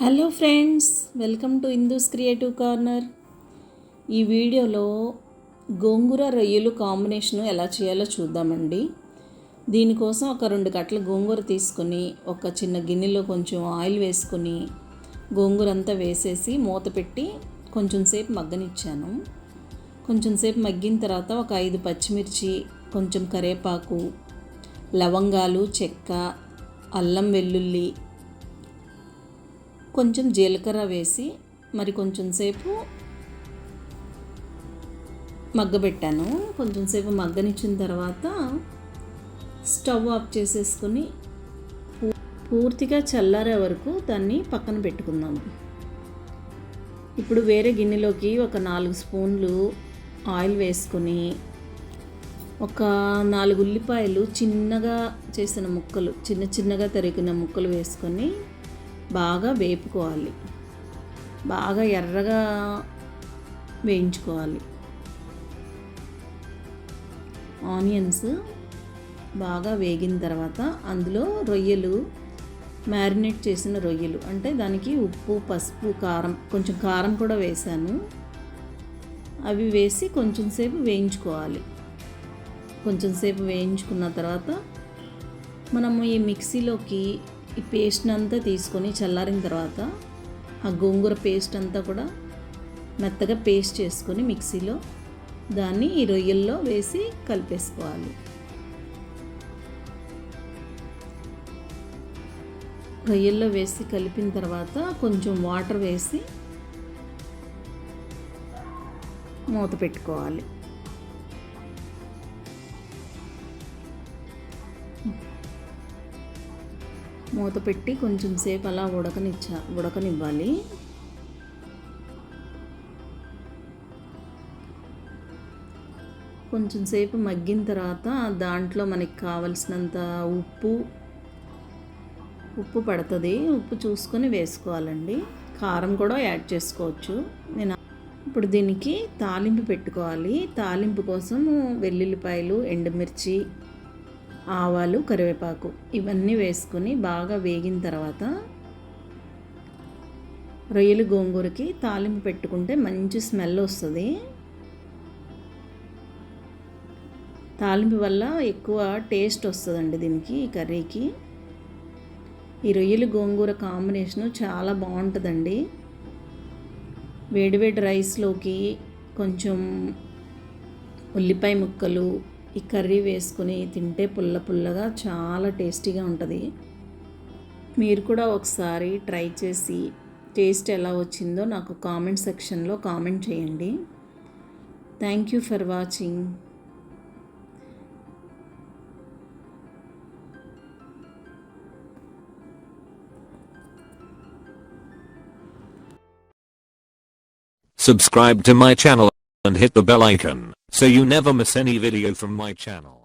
Hello friends welcome to Hindu's Creative Corner. ఈ వీడియోలో గోంగూర రొయ్యలు కాంబినేషను ఎలా చేయాలో చూద్దామండి. దీనికోసం ఒక రెండు గట్ల గోంగూర తీసుకొని ఒక చిన్న గిన్నెలో కొంచెం ఆయిల్ వేసుకొని గోంగూర అంతా వేసేసి మూత పెట్టి కొంచెం సేపు మగ్గనిచ్చాను. కొంచెం సేపు మగ్గిన తర్వాత ఒక ఐదు పచ్చిమిర్చి కొంచెం కరేపాకు లవంగాలు చెక్క అల్లం వెల్లుల్లి కొంచెం జీలకర్ర వేసి మరి కొంచెం సేపు మగ్గబెట్టాను. కొంచెం సేపు మగ్గనిచ్చిన తర్వాత స్టవ్ ఆఫ్ చేసేసుకొని పూర్తిగా చల్లారే వరకు దాన్ని పక్కన పెట్టుకుందాము. ఇప్పుడు వేరే గిన్నెలోకి ఒక నాలుగు స్పూన్లు ఆయిల్ వేసుకొని ఒక నాలుగు ఉల్లిపాయలు చిన్నగా చేసిన ముక్కలు చిన్న చిన్నగా తరిగిన ముక్కలు వేసుకొని బాగా వేపుకోవాలి. బాగా ఎర్రగా వేయించుకోవాలి. ఆనియన్స్ బాగా వేగిన తర్వాత అందులో రొయ్యలు మ్యారినేట్ చేసిన రొయ్యలు అంటే దానికి ఉప్పు పసుపు కారం కొంచెం కారం కూడా వేసాను అవి వేసి కొంచెం సేపు వేయించుకోవాలి. కొంచెం సేపు వేయించుకున్న తర్వాత మనము ఈ మిక్సీలోకి ఈ పేస్ట్ని అంతా తీసుకొని చల్లారిన తర్వాత ఆ గోంగూర పేస్ట్ అంతా కూడా మెత్తగా పేస్ట్ చేసుకొని మిక్సీలో దాన్ని ఈ రొయ్యల్లో వేసి కలిపేసుకోవాలి. రొయ్యల్లో వేసి కలిపిన తర్వాత కొంచెం వాటర్ వేసి మూత పెట్టుకోవాలి. మూత పెట్టి కొంచెం సేపు అలా ఉడకనిచ్చా ఉడకనివ్వాలి. కొంచెం సేపు మగ్గిన తర్వాత దాంట్లో మనకి కావలసినంత ఉప్పు ఉప్పు పడుతుంది. ఉప్పు చూసుకొని వేసుకోవాలండి. కారం కూడా యాడ్ చేసుకోవచ్చు. నేను ఇప్పుడు దీనికి తాలింపు పెట్టుకోవాలి. తాలింపు కోసం వెల్లుల్లిపాయలు ఎండుమిర్చి ఆవాలు కరివేపాకు ఇవన్నీ వేసుకుని బాగా వేగిన తర్వాత రొయ్యలు గోంగూరకి తాలింపు పెట్టుకుంటే మంచి స్మెల్ వస్తుంది. తాలింపు వల్ల ఎక్కువ టేస్ట్ వస్తుందండి దీనికి ఈ కర్రీకి. ఈ రొయ్యలు గోంగూర కాంబినేషను చాలా బాగుంటుందండి. వేడివేడి రైస్లోకి కొంచెం ఉల్లిపాయ ముక్కలు ఈ కర్రీ వేసుకొని తింటే పుల్ల పుల్లగా చాలా టేస్టీగా ఉంటుంది. మీరు కూడా ఒకసారి ట్రై చేసి టేస్ట్ ఎలా వచ్చిందో నాకు కామెంట్ సెక్షన్లో కామెంట్ చేయండి. Thank you for watching Subscribe to my channel. And hit the bell icon so you never miss any video from my channel.